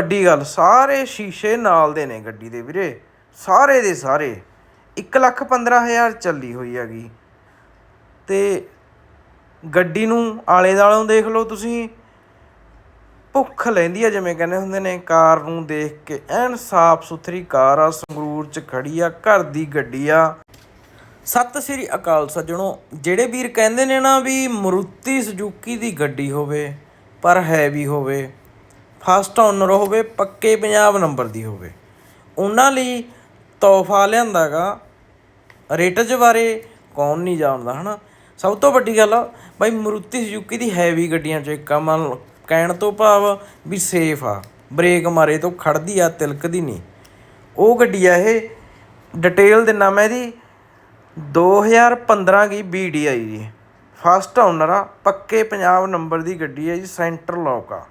ਵੱਡੀ ਗੱਲ, ਸਾਰੇ ਸ਼ੀਸ਼ੇ ਨਾਲ ਦੇ ਨੇ ਗੱਡੀ ਦੇ ਵੀਰੇ, ਸਾਰੇ ਦੇ ਸਾਰੇ। 115000 ਚੱਲੀ ਹੋਈ ਹੈਗੀ। ਤੇ ਗੱਡੀ ਨੂੰ ਆਲੇ ਦਾਲੋਂ ਦੇਖ ਲਓ ਤੁਸੀਂ, ਭੁੱਖ ਲੈਂਦੀ ਆ ਜਿਵੇਂ ਕਹਿੰਦੇ ਹੁੰਦੇ ਨੇ, ਕਾਰ ਨੂੰ ਦੇਖ ਕੇ। ਐਨ ਸਾਫ਼ ਸੁਥਰੀ ਕਾਰ ਆ, ਸੰਗਰੂਰ ਚ ਖੜੀ ਆ, ਘਰ ਦੀ ਗੱਡੀ ਆ। ਸਤਿ ਸ੍ਰੀ ਅਕਾਲ ਸੱਜਣੋ, ਜਿਹੜੇ ਵੀਰ ਕਹਿੰਦੇ ਨੇ ਨਾ ਵੀ ਮਰੂਤੀ ਸੁਜ਼ੂਕੀ ਦੀ ਗੱਡੀ ਹੋਵੇ, ਪਰ ਹੈ ਵੀ ਹੋਵੇ ਫਸਟ ਓਨਰ ਹੋਵੇ, ਪੱਕੇ ਪੰਜਾਬ ਨੰਬਰ ਦੀ ਹੋਵੇ। ਉਹਨਾਂ ਲਈ ਤੋਹਫਾ ਲਿਆਂਦਾਗਾ ਰੇਟਜ ਬਾਰੇ ਕੌਣ ਨਹੀਂ ਜਾਣਦਾ, ਹਨਾ? ਸਭ ਤੋਂ ਵੱਡੀ ਗੱਲ, ਬਾਈ ਮਰੂਤੀ ਸੁਜ਼ੂਕੀ ਦੀ ਹੈਵੀ ਗੱਡੀਆਂ 'ਚ ਇੱਕ ਆ, ਮੰਨ ਕਹਿਣ ਤੋਂ ਭਾਵ ਵੀ ਸੇਫ ਆ। ਬ੍ਰੇਕ ਮਾਰੇ ਤੋਂ ਖੜਦੀ ਆ, ਤਿਲਕਦੀ ਨਹੀਂ। ਉਹ ਗੱਡੀ ਆ ਇਹ ਡਿਟੇਲ ਦਿਨਾ ਮੈਂ ਇਹਦੀ 2015 ਦੀ BDI ਜੀ ਫਸਟ ਓਨਰ ਆ, ਪੱਕੇ ਪੰਜਾਬ ਨੰਬਰ ਦੀ ਗੱਡੀ ਆ ਜੀ ਸੈਂਟਰ ਲੌਕ ਆ।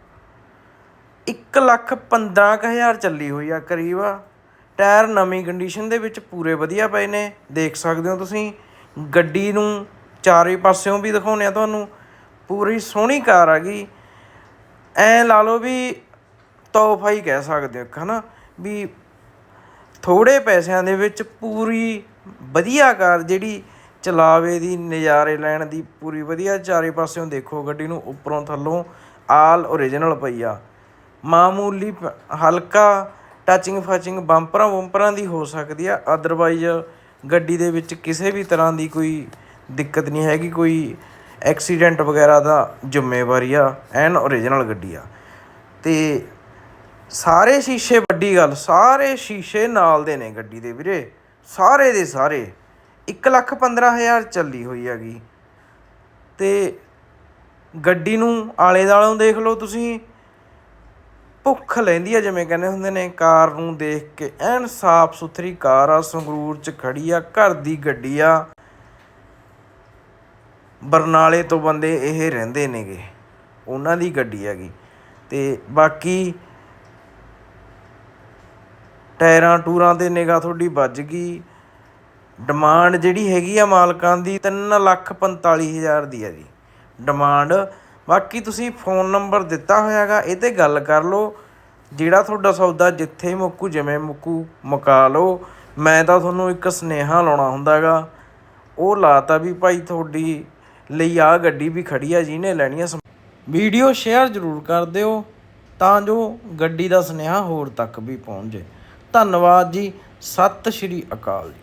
115000 ਚੱਲੀ ਹੋਈ ਆ ਕਰੀਬ। ਟਾਇਰ ਨਵੀਂ ਕੰਡੀਸ਼ਨ ਦੇ ਵਿੱਚ ਪੂਰੇ ਵਧੀਆ ਪਏ ਨੇ। ਦੇਖ ਸਕਦੇ ਹੋ ਤੁਸੀਂ, ਗੱਡੀ ਨੂੰ ਚਾਰੇ ਪਾਸਿਓਂ ਵੀ ਦਿਖਾਉਂਦੇ ਆ ਤੁਹਾਨੂੰ। ਪੂਰੀ ਸੋਹਣੀ ਕਾਰ ਆ ਗਈ। ਐ ਲਾ ਲਓ ਵੀ ਤੋਹਫਾ ਹੀ ਕਹਿ ਸਕਦੇ ਹੋ ਇੱਕ, ਹਨਾ? ਵੀ ਥੋੜੇ ਪੈਸਿਆਂ ਦੇ ਵਿੱਚ ਪੂਰੀ ਵਧੀਆ ਕਾਰ ਜਿਹੜੀ ਚਲਾਵੇ ਦੀ, ਨਜ਼ਾਰੇ ਲੈਣ ਦੀ ਪੂਰੀ ਵਧੀਆ ਚਾਰੇ ਪਾਸਿਓਂ ਦੇਖੋ ਗੱਡੀ ਨੂੰ, ਉੱਪਰੋਂ, ਥੱਲੋਂ, ਆਲ ਓਰੀਜਨਲ ਪਈ ਆ। ਮਾਮੂਲੀ ਪ- ਹਲਕਾ ਟਚਿੰਗ ਫਚਿੰਗ ਬੰਪਰਾਂ ਬੁੰਪਰਾਂ ਦੀ ਹੋ ਸਕਦੀ ਆ। ਅਦਰਵਾਈਜ਼ ਗੱਡੀ ਦੇ ਵਿੱਚ ਕਿਸੇ ਵੀ ਤਰ੍ਹਾਂ ਦੀ ਕੋਈ ਦਿੱਕਤ ਨਹੀਂ ਹੈਗੀ, ਕੋਈ ਐਕਸੀਡੈਂਟ ਵਗੈਰਾ ਦਾ ਜ਼ਿੰਮੇਵਾਰੀ ਆ ਐਨ ਓਰੀਜਨਲ ਗੱਡੀ ਆ। ਤੇ ਸਾਰੇ ਸ਼ੀਸ਼ੇ ਵੱਡੀ ਗੱਲ, ਸਾਰੇ ਸ਼ੀਸ਼ੇ ਨਾਲ ਦੇ ਨੇ ਗੱਡੀ ਦੇ ਵੀਰੇ। ਸਾਰੇ ਦੇ ਸਾਰੇ। 115000 ਚੱਲੀ ਹੋਈ ਹੈਗੀ। ਤੇ ਗੱਡੀ ਨੂੰ ਆਲੇ ਦਾਲੋਂ ਦੇਖ ਲਓ ਤੁਸੀਂ। ਭੁੱਖ ਲੈਂਦੀ ਆ, ਜਿਵੇਂ ਕਹਿੰਦੇ ਹੁੰਦੇ ਨੇ, ਕਾਰ ਨੂੰ ਦੇਖ ਕੇ। ਐਨ ਸਾਫ਼ ਸੁਥਰੀ ਕਾਰ ਆ, ਸੰਗਰੂਰ ਚ ਖੜੀ ਆ, ਘਰ ਦੀ ਗੱਡੀ ਆ। ਬਰਨਾਲੇ ਤੋਂ ਬੰਦੇ ਇਹ ਰਹਿੰਦੇ ਨੇਗੇ, ਉਹਨਾਂ ਦੀ ਗੱਡੀ ਹੈਗੀ। ਤੇ ਬਾਕੀ ਟਾਇਰਾਂ ਟੂਰਾਂ ਤੇ ਨਿਗਾਹ ਤੁਹਾਡੀ ਵੱਜ ਗਈ। ਡਿਮਾਂਡ ਜਿਹੜੀ ਹੈਗੀ ਆ ਮਾਲਕਾਂ ਦੀ 345000 ਦੀ ਹੈ ਜੀ। ਡਿਮਾਂਡ ਬਾਕੀ ਤੁਸੀਂ ਫੋਨ ਨੰਬਰ ਦਿੱਤਾ ਹੋਇਆ ਹੋਇਆਗਾ ਇਹ ਤੇ ਗੱਲ ਕਰ ਲਓ। ਜਿਹੜਾ ਤੁਹਾਡਾ ਸੌਦਾ ਜਿੱਥੇ ਮੁੱਕੂ, ਜਿਵੇਂ ਮੁੱਕੂ, ਮੁਕਾ ਲਓ। ਮੈਂ ਤਾਂ ਤੁਹਾਨੂੰ ਇੱਕ ਸੁਨੇਹਾ ਲਾਉਣਾ ਹੁੰਦਾ ਹੁੰਦਾਗਾ। ਉਹ ਲਾਤਾ ਵੀ ਭਾਈ ਤੁਹਾਡੀ ਲਈ ਆ ਗੱਡੀ ਵੀ ਖੜੀ ਆ, ਜਿਹਨੇ ਲੈਣੀ ਆ ਸਮ- ਵੀਡੀਓ ਸ਼ੇਅਰ ਜ਼ਰੂਰ ਕਰ ਦਿਓ, ਤਾਂ ਜੋ ਗੱਡੀ ਦਾ ਸੁਨੇਹਾ ਹੋਰ ਤੱਕ ਵੀ ਪਹੁੰਚ ਜੇ ਧੰਨਵਾਦ ਜੀ, ਸਤਿ ਸ਼੍ਰੀ ਅਕਾਲ ਜੀ।